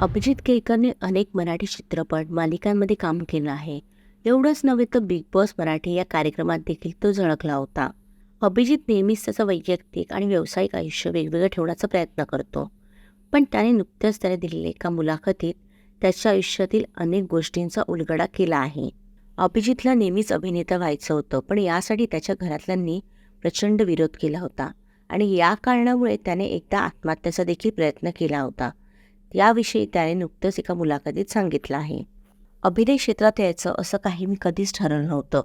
अभिजित केळकरने अनेक मराठी चित्रपट मालिकांमध्ये काम केलं आहे. एवढंच नव्हे तर बिग बॉस मराठी या कार्यक्रमात देखील तो झळकला होता. अभिजित नेहमीच त्याचं वैयक्तिक आणि व्यावसायिक आयुष्य वेगवेगळं ठेवण्याचा प्रयत्न करतो. पण त्याने नुकत्याच त्याने दिलेल्या एका मुलाखतीत त्याच्या आयुष्यातील अनेक गोष्टींचा उलगडा केला आहे. अभिजितला नेहमीच अभिनेता व्हायचं होतं पण यासाठी त्याच्या घरातल्यांनी प्रचंड विरोध केला होता आणि या कारणामुळे त्याने एकदा आत्महत्याचा देखील प्रयत्न केला होता. याविषयी त्याने नुकतंच एका मुलाखतीत सांगितलं आहे. अभिनय क्षेत्रात यायचं असं काही मी कधीच ठरवलं नव्हतं.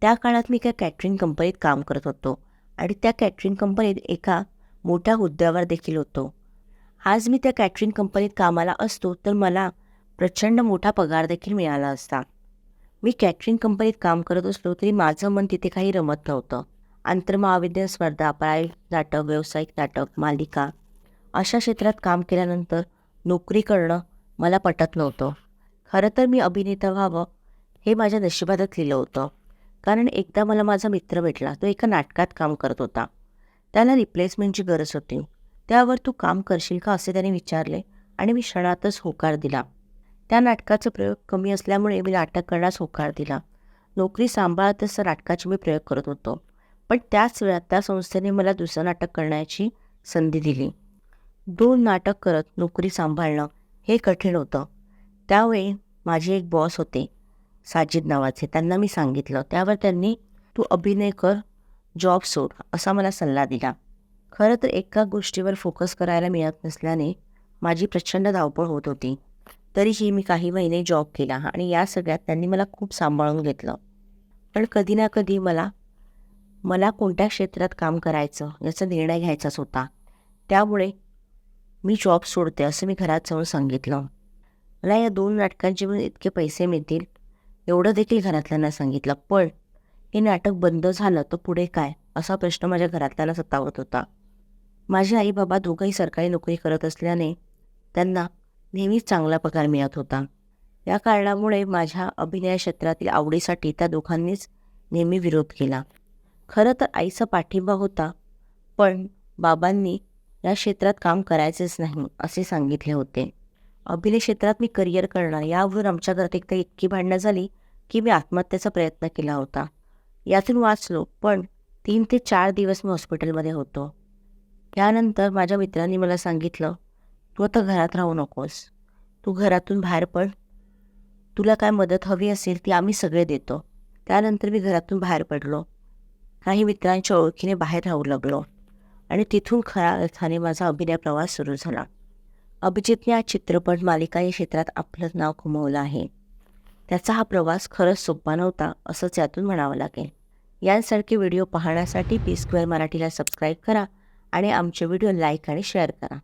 त्या काळात मी एका कॅटरिंग कंपनीत काम करत होतो आणि त्या कॅटरिंग कंपनीत एका मोठ्या हुद्द्यावर देखील होतो. आज मी त्या कॅटरिंग कंपनीत कामाला असतो तर मला प्रचंड मोठा पगार देखील मिळाला असता. मी कॅटरिंग कंपनीत काम करत असलो तरी माझं मन तिथे काही रमत नव्हतं. आंतरमहाविद्यालय स्पर्धा प्राय नाटक व्यावसायिक नाटक मालिका अशा क्षेत्रात काम केल्यानंतर नोकरी करणं मला पटत नव्हतं. खरं तर मी अभिनेता व्हावं हे माझ्या नशिबातच लिहिलं होतं. कारण एकदा मला माझा मित्र भेटला तो एका नाटकात काम करत होता. त्याला रिप्लेसमेंटची गरज होती. त्यावर तू काम करशील का असे त्याने विचारले आणि मी क्षणातच होकार दिला. त्या नाटकाचा प्रयोग कमी असल्यामुळे मी नाटक करण्यास होकार दिला. नोकरी सांभाळतच नाटकाचे मी प्रयोग करत होतो. पण त्याच वेळात त्या संस्थेने मला दुसरं नाटक करण्याची संधी दिली. दोन नाटक करत नोकरी सांभाळणं हे कठीण होतं. त्यावेळी माझे एक बॉस होते साजिद नावाचे. त्यांना मी सांगितलं त्यावर त्यांनी तू अभिनय कर जॉब सोड असा मला सल्ला दिला. खरं तर एका गोष्टीवर फोकस करायला मिळत नसल्याने माझी प्रचंड धावपळ होत होती. तरीही मी काही महिने जॉब केला आणि या सगळ्यात त्यांनी मला खूप सांभाळून घेतलं. पण कधी ना कधी मला मला कोणत्या क्षेत्रात काम करायचं याचा निर्णय घ्यायचाच होता. त्यामुळे मी जॉब सोडते असं मी घरात जाऊन सांगितलं. मला या दोन नाटकांचे पण इतके पैसे मिळतील एवढं देखील घरातल्यांना सांगितलं. पण हे नाटक बंद झालं तर पुढे काय? असा प्रश्न माझ्या घरातल्यांना सतावत होता. माझे आई बाबा दोघंही सरकारी नोकरी करत असल्याने त्यांना नेहमीच चांगला पगार मिळत होता. या कारणामुळे माझ्या अभिनय क्षेत्रातील आवडीसाठी त्या दोघांनीच नेहमी विरोध केला. खरं तर आईचा पाठिंबा होता पण बाबांनी या क्षेत्रात काम करायचेच नाही असे सांगितले होते. अभिनय क्षेत्रात मी करिअर करणार यावरून आमच्या घरात एकदा इतकी भांडणं झाली की मी आत्महत्येचा प्रयत्न केला होता. यातून वाचलो पण तीन ते चार दिवस मी हॉस्पिटलमध्ये होतो. त्यानंतर माझ्या मित्रांनी मला सांगितलं तू आता घरात राहू नकोस. तू घरातून बाहेर पड. तुला काय मदत हवी असेल ती आम्ही सगळे देतो. त्यानंतर मी घरातून बाहेर पडलो. काही मित्रांच्या ओळखीने बाहेर राहू लागलो. आणि तिथून खऱ्या अर्थाने माझा अभिनय प्रवास सुरू झाला. अभिजितने या चित्रपट मालिका या क्षेत्रात आपलं नाव कमवलं आहे. त्याचा हा प्रवास खरंच सोपा नव्हता असंच यातून म्हणावं लागेल. यांसारखे व्हिडिओ पाहण्यासाठी पी स्क्वेअर मराठीला सबस्क्राईब करा आणि आमचे व्हिडिओ लाईक आणि शेअर करा.